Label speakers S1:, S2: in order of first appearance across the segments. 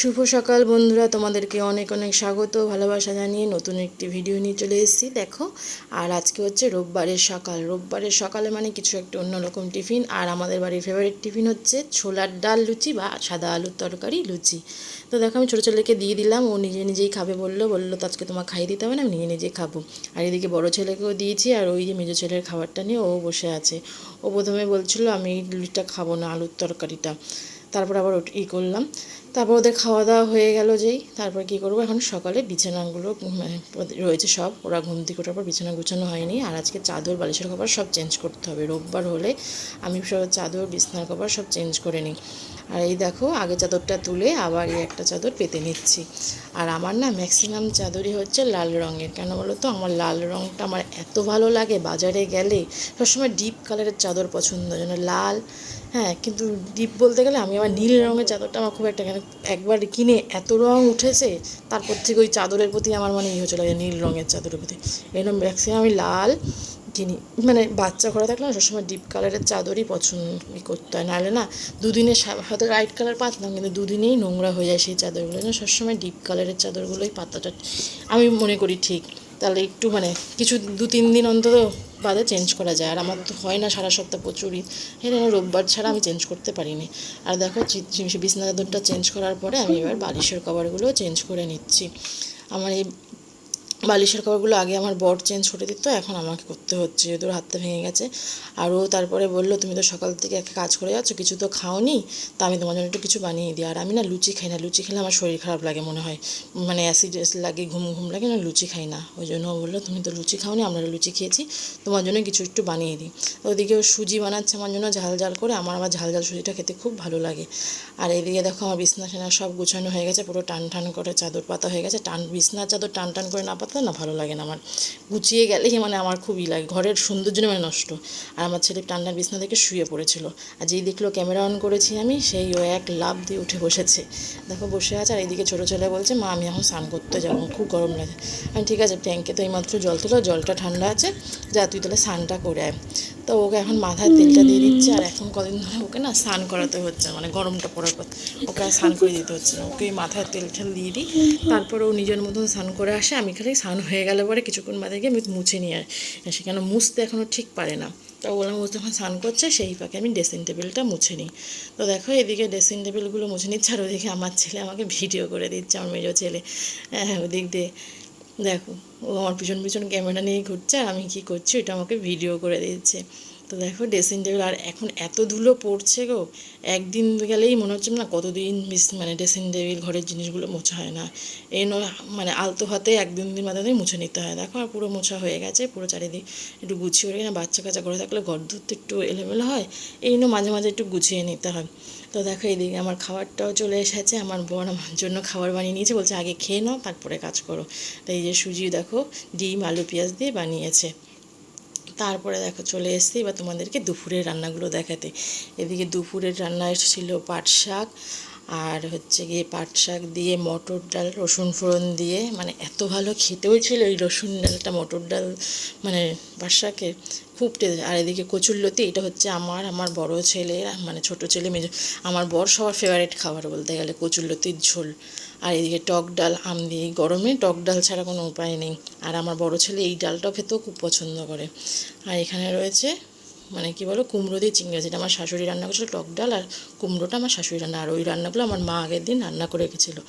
S1: শুভ সকাল বন্ধুরা, তোমাদেরকে অনেক অনেক স্বাগত, ভালোবাসা জানিয়ে নতুন একটি ভিডিও নিয়ে চলে এসেছি, দেখো। আর আজকে হচ্ছে রোববারের সকাল। রোববারের সকালে মানে কিছু একটা অন্যরকম টিফিন, আর আমাদের বাড়ির ফেভারিট টিফিন হচ্ছে ছোলার ডাল লুচি বা সাদা আলুর তরকারি লুচি। তো দেখো, আমি ছোটো ছেলেকে দিয়ে দিলাম, ও নিজে নিজেই খাবে বলল বলল, তো আজকে তোমার খাইয়ে দিতে হবে না, আমি নিজে নিজেই খাব। আর এদিকে বড় ছেলেকেও দিয়েছি, আর ওই যে মেজো ছেলের খাবারটা নিয়ে ও বসে আছে। ও প্রথমে বলছিল, আমি এই লুচিটা খাব না, আলুর তরকারিটা। তারপর আবার ই করলাম। তারপর ওদের খাওয়া দাওয়া হয়ে গেল যেই, তারপর কি করব? এখন সকালে বিছানাগুলো মানে রয়েছে সব। ওরা ঘুম থেকে ওঠার পর বিছানা গুছানো হয়নি। আর আজকে চাদর, বালিশের কভার সব চেঞ্জ করতে হবে। রোববার হলে আমি সব চাদর, বিছানার কভার সব চেঞ্জ করে নিই। আর এই দেখো, আগে চাদরটা তুলে আবার এই একটা চাদর পেতে নিচ্ছি। আর আমার না ম্যাক্সিমাম চাদরই হচ্ছে লাল রঙের। কেন বলো তো? আমার লাল রঙটা আমার এত ভালো লাগে, বাজারে গেলে সবসময় ডিপ কালারের চাদর পছন্দ, যেন লাল হ্যাঁ কিন্তু ডিপ বলতে গেলে আমি আমার নীল রঙের চাদরটা আমার খুব একটা কেন একবার কিনে এত রঙ উঠেছে, তারপর থেকে ওই চাদরের প্রতি আমার মানে ইয়ে চলে যায়, নীল রঙের চাদরের প্রতি। জন্য ম্যাক্সিমাম আমি লাল কিনি মানে বাচ্চা ঘরে থাকলে সবসময় ডিপ কালারের চাদরই পছন্দ করতে হয়। নাহলে না দুদিনে হয়তো লাইট কালার পাতলাম কিন্তু দুদিনেই নোংরা হয়ে যায় সেই চাদরগুলো। যেন সবসময় ডিপ কালারের চাদরগুলোই পাতাটা আমি মনে করি ঠিক। তাহলে একটু মানে কিছু দু, তিন দিন অন্তত বাদে চেঞ্জ করা যায়। আর আমার তো হয় না সারা সপ্তাহ প্রচুরই। জন্য রোববার ছাড়া আমি চেঞ্জ করতে পারিনি। আর দেখো বিছনা চাদরটা চেঞ্জ করার পরে আমি এবার বালিশের কভারগুলো চেঞ্জ করে নিচ্ছি। আমার এই বালিশের কভারগুলো আগে আমার বর চেঞ্জ করে দিত, এখন আমাকে করতে হচ্ছে যেহেতু হাতটা ভেঙে গেছে। আর ও তারপরে বলল, তুমি তো সকাল থেকে একটা কাজ করে যাচ্ছ, কিছু তো খাওনি, তা আমি তোমার জন্য একটু কিছু বানিয়ে দিই। আর আমি না লুচি খাই না, লুচি খেলে আমার শরীর খারাপ লাগে মনে হয়। মানে অ্যাসিড লাগে, ঘুম ঘুম লাগে, না লুচি খাই না। ওই জন্য বলল, তুমি তো লুচি খাওনি, আমরা লুচি খেয়েছি, তোমার জন্য কিছু একটু বানিয়ে দিই। ওদিকে ও সুজি বানাচ্ছে আমার জন্য, ঝাল ঝাল করে, আমার আবার ঝাল ঝাল সুজিটা খেতে খুব ভালো লাগে। আর এদিকে দেখো আমার বিছনা টিছনা সব গুছানো হয়ে গেছে, পুরো টান টান করে চাদর পাতা হয়ে গেছে, টান, বিছনার চাদর টান টান করে না পাতলে না ভালো লাগে না আমার। গুছিয়ে গেলেই মানে আমার খুবই লাগে, ঘরের সৌন্দর্য মানে নষ্ট। আর আমার ছেলে টান টান বিছনা থেকে শুয়ে পড়েছিল। আর যেই দেখল ক্যামেরা অন করেছি আমি, সেই ও এক লাভ দিয়ে উঠে বসেছে। দেখো বসে আছে আর এইদিকে ছোটো ছেলে বলছে, মা, আমি এখন স্নান করতে যাব খুব গরম লাগে। আমি ঠিক আছে ট্যাঙ্কে তো এইমাত্র জল তোলো, জলটা ঠান্ডা আছে, যা, তুই তাহলে স্নানটা করে আয়। তো ওকে এখন মাথায় তেলটা দিয়ে দিচ্ছে আর এখন কদিন ধরে ওকে না স্নান করাতে হচ্ছে মানে গরমটা পড়ার পর। ওকে আর স্নান করে দিতে হচ্ছে না। ওকে মাথায় তেল ঠেল দিয়ে দিই তারপর ও নিজের মতন স্নান করে আসে। আমি খালি স্নান হয়ে গেলে পরে কিছুক্ষণ বাদে গিয়ে আমি মুছে নিয়ে আসি। কেন মুছতে এখনও ঠিক পারে না। তো বললাম ও যখন স্নান করছে সেই ফাঁকে আমি ড্রেসিং টেবিলটা মুছে নিই। তো দেখো এদিকে ড্রেসিং টেবিলগুলো মুছে নিচ্ছে আর ওদিকে আমার ছেলে আমাকে ভিডিও করে দিচ্ছে আমার মেজো ছেলে। হ্যাঁ ওদিক দিয়ে। দেখো, ও আমার পিছন পিছন ক্যামেরা নিয়ে ঘুরছে, আর আমি কী করছি ওটা আমাকে ভিডিও করে দিচ্ছে তো দেখো ড্রেসিং টেবিল আর এখন এত ধুলো পড়ছে গো, একদিন গেলেই মনে হচ্ছে না কতদিন মিস মানে ড্রেসিং টেবিল ঘরের জিনিসগুলো মোছা হয় না। এই নয় মানে আলতো হাতে একদিন দিন মাথাতেই মুছে নিতে হয়। দেখো, আর পুরো মোছা হয়ে গেছে, পুরো চারিদিক একটু গুছিয়ে ওঠে না বাচ্চা কাচ্চা ঘরে থাকলে ঘর ধরতে একটু এলোমেলো হয়, এই জন্য মাঝে মাঝে একটু গুছিয়ে নিতে হয়। তো দেখো এইদিকে আমার খাবারটাও চলে এসেছে, আমার বোন আমার জন্য খাবার বানিয়ে নিয়েছে, বলছে আগে খেয়ে নাও, তারপরে কাজ করো। তো এই যে সুজি দেখো, ডিম, আলু, পেঁয়াজ দিয়ে বানিয়েছে। তারপরে দেখো চলে এসেছি, এবার তোমাদেরকে দুপুরের রান্নাগুলো দেখাতে। এদিকে দুপুরের রান্না এসেছিল পাট শাক আর হচ্ছে গিয়ে পাট শাক দিয়ে, মটর ডাল, রসুন ফোড়ন দিয়ে মানে এত ভালো খেতেও ছিল এই রসুন ডালটা, মটর ডাল মানে পাট শাকের খুব টেস্ট। আর এদিকে কচুরলতি এটা হচ্ছে আমার আমার বড় ছেলে মানে ছোট ছেলে, মেজো, আমার বর সবার ফেভারিট খাবার বলতে গেলে কচুরলতির ঝোল। আর এদিকে টক ডাল, আম দিয়ে গরমে টক ডাল ছাড়া কোনো উপায় নেই। আর আমার বড় ছেলে এই ডালটাও খেতেও খুব পছন্দ করে। আর এখানে রয়েছে মানে কি বলো, কুমড়ো দিয়ে চিংড়ি যেটা আমার শাশুড়ি রান্না করেছিল, টক ডাল আর কুমড়োটা আমার শাশুড়ি রান্না। আর ওই রান্নাগুলো আমার মা আগের দিন রান্না করে রেখেছিলো।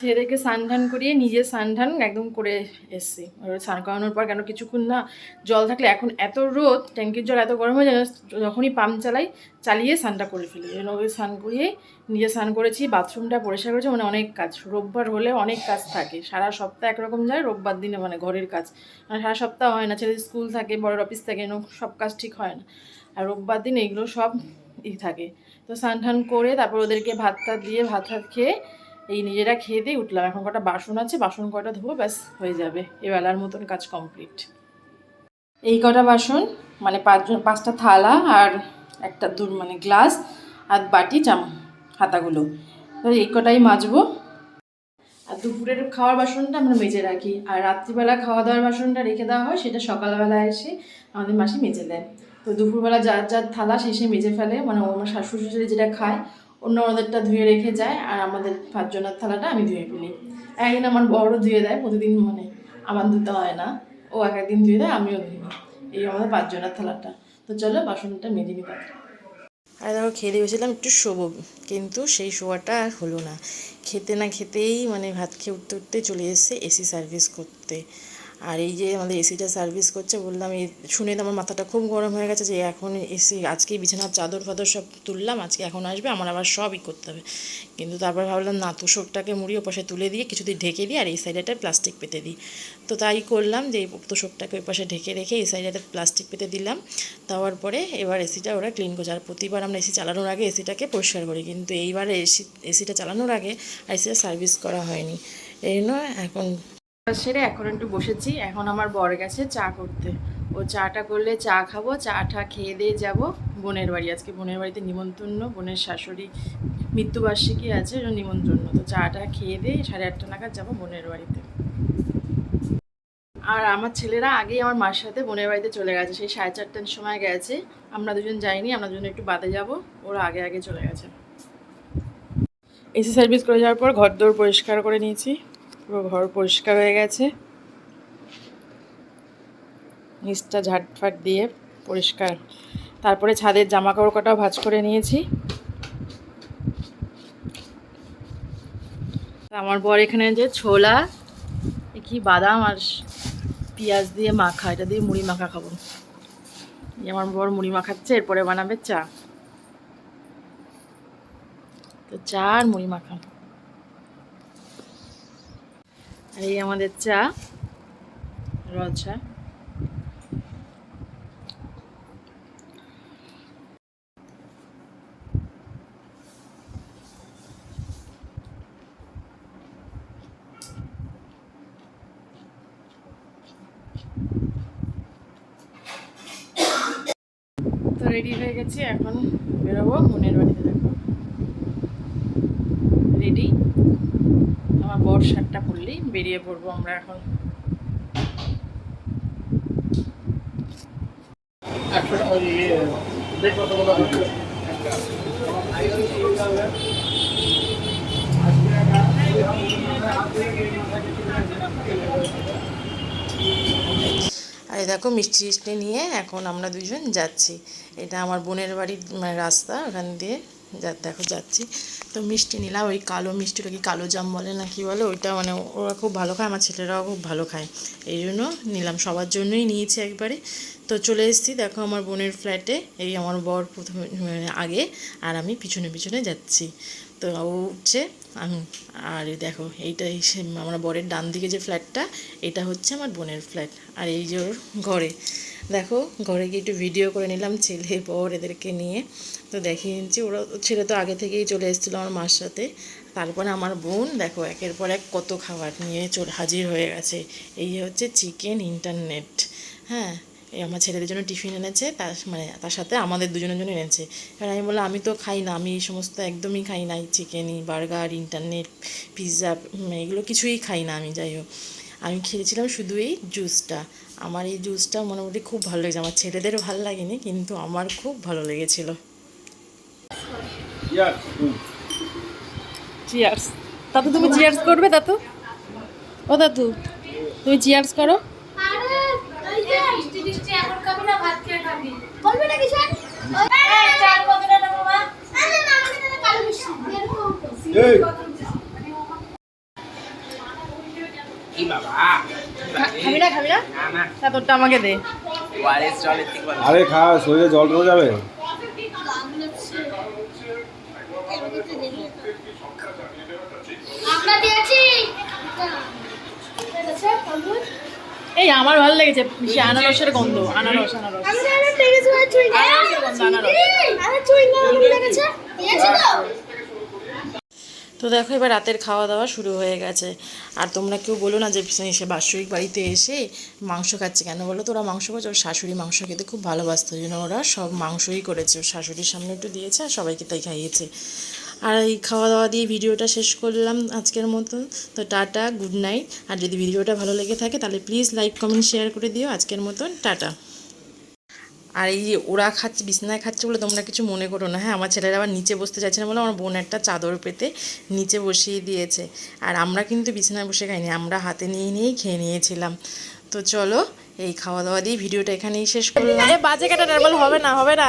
S1: ছেলেদেরকে স্নান ধান করিয়ে নিজে স্নান ধান একদম করে এসছি। স্নান করানোর পর কেন কিছুক্ষণ না জল থাকলে এখন এত রোদ, ট্যাঙ্কির জল এত গরম হয়ে যায়, যখনই পাম্প চালাই, চালিয়ে স্নানটা করে ফেলি। জন্য ওকে স্নান করিয়ে নিজে স্নান করেছি, বাথরুমটা পরিষ্কার করেছি মানে অনেক কাজ। রোববার হলে অনেক কাজ থাকে। সারা সপ্তাহ একরকম যায়, রোববার দিনে মানে ঘরের কাজ। মানে সারা সপ্তাহ হয় না, ছেলেদের স্কুল থাকে বড় অফিস থাকে সব কাজ ঠিক হয় না। আর রোববার দিন এগুলো সব ই থাকে। তো স্নান টান করে তারপর ওদেরকে ভাত টাত দিয়ে ভাত ভাত খেয়ে এই নিজেরা খেয়ে দিয়ে উঠলাম। এখন কটা বাসন আছে, বাসন কটা ধোবো, ব্যাস, হয়ে যাবে। এবেলার মতন কাজ কমপ্লিট এই কটা বাসন মানে পাঁচজন, পাঁচটা থালা আর একটা দু মানে গ্লাস আর বাটি চাম হাতাগুলো। তো এই কটাই মাজবো। আর দুপুরের খাওয়ার বাসনটা আমরা মেজে রাখি। আর রাত্রিবেলা খাওয়া দাওয়ার বাসনটা রেখে দেওয়া হয়, সেটা সকালবেলা এসে আমাদের মাসি মেজে দেয়। তো দুপুরবেলা যার যার থালা শেষে মেজে ফেলে। মানে আমার শাশুড়ি যেটা খায় অন্য ওদেরটা ধুয়ে রেখে যায় আর আমাদের পাঁচজনের থালাটা আমি ধুয়ে ফেলি। একদিন আমার বড় ধুয়ে দেয়, প্রতিদিন মানে আমার ধুতে হয় না। ও এক একদিন ধুয়ে দেয়, আমিও ধুই। এই আমাদের পাঁচজনের থালাটা। তো চলো, বাসনটা মেজে পাত্র আর দেখো, খেয়ে দিয়েছিলাম একটু শোবো। কিন্তু সেই শোয়াটা আর হলো না। খেতে না খেতেই মানে ভাত খেয়ে উঠতে উঠতে চলে এসেছে এসি সার্ভিস করতে। আর এই যে আমাদের এসিটা সার্ভিস করছে, বললাম এই শুনে তো আমার মাথাটা খুব গরম হয়ে গেছে যে এখন এসি আজকে বিছানার চাদর ফাদর সব তুললাম, আজকে এখন আসবে, আমার আবার সবই করতে হবে। কিন্তু তারপর ভাবলাম, না, তোষকটাকে মুড়ি ওপাশে তুলে দিয়ে কিছুদিন ঢেকে দিই আর এই সাইডে একটা প্লাস্টিক পেতে দিই। তো তাই করলাম যে তোষকটাকে ওই পাশে ঢেকে রেখে এই সাইডে একটা প্লাস্টিক পেতে দিলাম। দেওয়ার পরে এবার এসিটা ওরা ক্লিন করছে। আর প্রতিবার আমরা এসি চালানোর আগে এসিটাকে পরিষ্কার করি। কিন্তু এইবার এসি এসিটা চালানোর আগে আর এসিটা সার্ভিস করা হয়নি। এই জন্য এখন সেরে এখন একটু বসেছি। এখন আমার বর গেছে চা করতে। ও চাটা করলে চা খাব চাটা খেয়ে দিয়ে যাব বোনের বাড়ি। আজকে বোনের বাড়িতে নিমন্ত্রণ, বোনের শাশুড়ি মৃত্যুবার্ষিকী আছে নিমন্ত্রণ। তো চাটা খেয়ে দিয়ে সাড়ে আটটা নাগাদ যাব বোনের বাড়িতে। আর আমার ছেলেরা আগেই আমার মার সাথে বোনের বাড়িতে চলে গেছে। সেই সাড়ে চারটার সময় গেছে। আমরা দুজন যাইনি, আমরা দুজন একটু বাদে যাব। ওরা আগে আগে চলে গেছে। এসি সার্ভিস করে যাওয়ার পর ঘর দৌড় পরিষ্কার করে নিয়েছি। পুরো ঘর পরিষ্কার হয়ে গেছে। নিচটা ঝাটফাট দিয়ে পরিষ্কার। তারপরে ছাদের জামা কাপড় কটাও ভাজ করে নিয়েছি। আমার বর এখানে যে ছোলা কি বাদাম আর পেঁয়াজ দিয়ে মাখা, এটা দিয়ে মুড়ি মাখা খাব। আমার বর মুড়ি মাখাচ্ছে, এরপরে বানাবে চা। তো চা আর মুড়ি মাখা আর এই আমাদের চা র চা। তো রেডি হয়ে গেছি এখন বেরোবো বোনের বাড়িতে। দেখো রেডি আমার বর শার্টটা পরলেই বেরিয়ে পড়ব আমরা এখন। আর দেখো, মিষ্টি টিষ্টি নিয়ে এখন আমরা দুজন যাচ্ছি। এটা আমার বোনের বাড়ির মানে রাস্তা, ওখান দিয়ে। যা, দেখো যাচ্ছি। তো মিষ্টি নিলাম, ওই কালো মিষ্টিটা কি কালো জাম বলে না কি বলে, ওইটা মানে ওরা খুব ভালো খায়, আমার ছেলেরাও খুব ভালো খায়। এই জন্য নিলাম, সবার জন্যই নিয়েছি একবারে। তো চলে এসেছি, দেখো আমার বোনের ফ্ল্যাটে এই আমার বর প্রথমে মানে আগে, আর আমি পিছনে পিছনে যাচ্ছি। তো ও উঠছে, আমি, আর দেখো, এইটাই সে আমার বরের ডান দিকে যে ফ্ল্যাটটা এটা হচ্ছে আমার বোনের ফ্ল্যাট আর এই যে ওর ঘরে। দেখো, ঘরে গিয়ে একটু ভিডিও করে নিলাম ছেলে, বর এদেরকে নিয়ে। তো দেখিয়ে নিচ্ছি, ওরা, ছেলে তো আগে থেকেই চলে এসেছিল আমার মার সাথে। তারপরে আমার বোন, দেখো, একের পর এক কত খাবার নিয়ে চলে, হাজির হয়ে গেছে। এই হচ্ছে চিকেন ইন্টারনেট। হ্যাঁ এই আমার ছেলেদের জন্য টিফিন এনেছে, তার মানে তার সাথে আমাদের দুজনের জন্য এনেছে। কারণ আমি বললাম, আমি তো খাই না, আমি এই সমস্ত একদমই খাই না চিকেনই, বার্গার, ইন্টারনেট পিৎজা এগুলো কিছুই খাই না আমি, যাই হোক। আমি খেয়েছিলাম শুধু এই জুসটা আমার এই জুসটা মোটামুটি খুব ভালো লেগেছে। আমার ছেলেদের ভালো লাগেনি কিন্তু আমার খুব ভালো লেগেছিলো। চিয়ার্স দাদু তুমি চিয়ার্স করবে দাদু? ও দাদু তুমি চিয়ার্স করো?
S2: আরে ওই যে মিষ্টি টিষ্টি এখন খাবি না ভাত খেয়ে খাবি বলবি না কিছু এই চার কতটা নেব মা আরে না আমাকে তাহলে কালো মিষ্টি এরকম তো
S3: এই
S4: কি বাবা
S1: খাবি না খাবি না
S4: না
S1: তোরটা আমাকে দে।
S3: আরে খা শরীরে জল রয়ে যাবে?
S1: এই আমার ভালো লেগেছে। সে আনারসের গন্ধ আনারস আনারস।
S2: আমি লেগেছে আর চুই না
S1: আনারসের গন্ধ, আনারস।
S2: আরে চুই না আমি লেগেছে দিয়েছি তো
S1: দেখো, এবার রাতের খাওয়া দাওয়া শুরু হয়ে গেছে। আর তোমরা কেউ বলো না যে সে বাৎসরিক বাড়িতে এসে মাংস খাচ্ছে কেন? বলো তো ওরা মাংস খাচ্ছে। ওর শাশুড়ি মাংস খেতে খুব ভালোবাসতো। ওই জন্য ওরা সব মাংসই করেছে। ওর শাশুড়ির সামনে একটু দিয়েছে আর সবাইকে তাই খাইয়েছে। আর এই খাওয়া দাওয়া দিয়ে ভিডিওটা শেষ করলাম আজকের মতন। তো টাটা, গুড নাইট। আর যদি ভিডিওটা ভালো লেগে থাকে, তাহলে প্লিজ লাইক, কমেন্ট, শেয়ার করে দিও। আজকের মতন টাটা। আর এই যে ওরা খাচ্ছে বিছনায় খাচ্ছে বলে তোমরা কিছু মনে করো না। হ্যাঁ আমার ছেলেরা আবার নিচে বসতে চাইছে না বলে আমার বোন একটা চাদর পেতে নিচে বসিয়ে দিয়েছে। আর আমরা কিন্তু বিছানায় বসে খাইনি আমরা হাতে নিয়ে নিয়েই খেয়ে নিয়েছিলাম। তো চলো এই খাওয়া দাওয়া দিয়ে ভিডিওটা এখানেই শেষ করলাম। এ বাজে কাটার বল হবে না হবে না।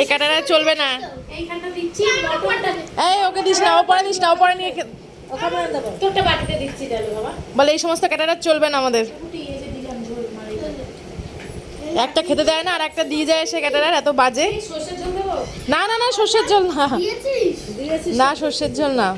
S1: এই কাটার চলবে না।
S2: এইখানটা
S1: এই ওকে দিস না ও পরে দিস না ও পরে নিয়ে বলে এই সমস্ত কাটার চলবে না আমাদের
S2: রুটি এই যে দিলাম ঝোল মারি
S1: একটা খেতে দেয় না আর একটা দিয়ে যায় সে কাটার এত বাজে। না না না সর্ষের জল না। না সর্ষের জল না।